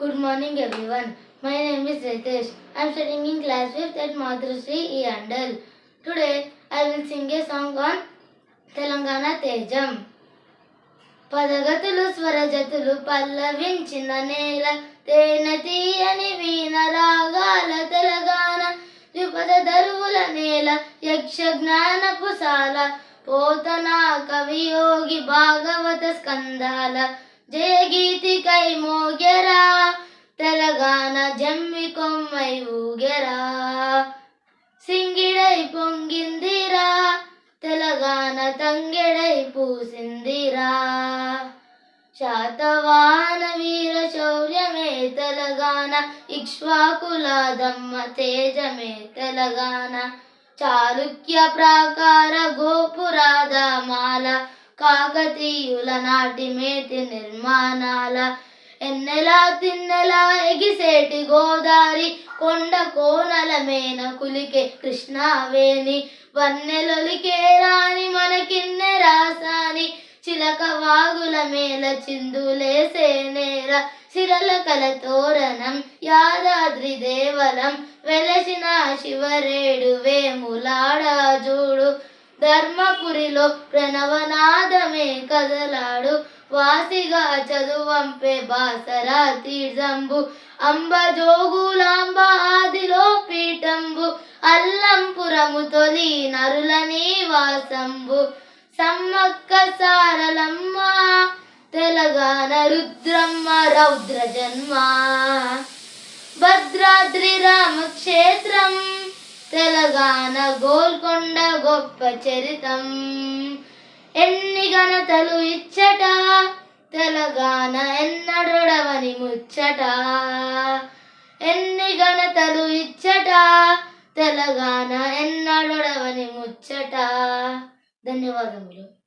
Good morning, everyone. My name is Ritesh. I am studying in class 5th at Madhurasri E. Andal. Today, I will sing a song on Telangana Tejam. పదగతులు స్వరజతులు పల్లవించిన నేల తేన తీయని వీణ రాగాల తెలంగాణ ద్విపద దరువుల నేల యక్ష జ్ఞానపు సాల పోతన కవియోగి భాగవత స్కందాల జయ గీతికై మోగెరా తెలంగాణ జమ్మి కొమ్మై ఊగెరా. సింగిడై పొంగిందిరా తెలంగాణ తంగెడై పూసిందిరా. శాతవాన వీర శౌర్యమే తెలంగాణ ఇక్ష్వాకుల దమ్మ తేజమే తెలంగాణ. చాళుక్య ప్రాకార గోపురాధమాల కాకతీయుల నాటి మేటి నిర్మాణాల ఎన్నెలా తిన్నెలా ఎగిసేటి గోదారి కొండ కోనల మేన కులికే కృష్ణావేణి వన్నెలొలికే రాని మనకిన్నె రాసాని చిలక వాగుల మేల చిందులేసే నేర శిరల కల తోరణం యాదాద్రి దేవలం వెలసిన శివరేడు వేములా ధర్మపురిలో ప్రణవనాదమే కదలాడు. వాసిగా చదువంపే బాసరా తీర్థంబు. అంబ జోగులాంబ ఆదిలో పీఠంబు. అల్లంపురము తొలి నరుల నివాసంబు సమ్మక్క సారలమ్మ తెలంగాణ రుద్రమ్మ రౌద్ర జన్మ. భద్రాద్రి రామక్షేత్రం తెలంగాణ గోల్కొండ గొప్ప చరితం. ఎన్ని ఘనతలు ఇచ్చట తెలంగాణ ఎన్నడొడవని ముచ్చట. ఎన్ని ఘనతలు ఇచ్చట తెలంగాణ ఎన్నడొడవని ముచ్చట. ధన్యవాదములు.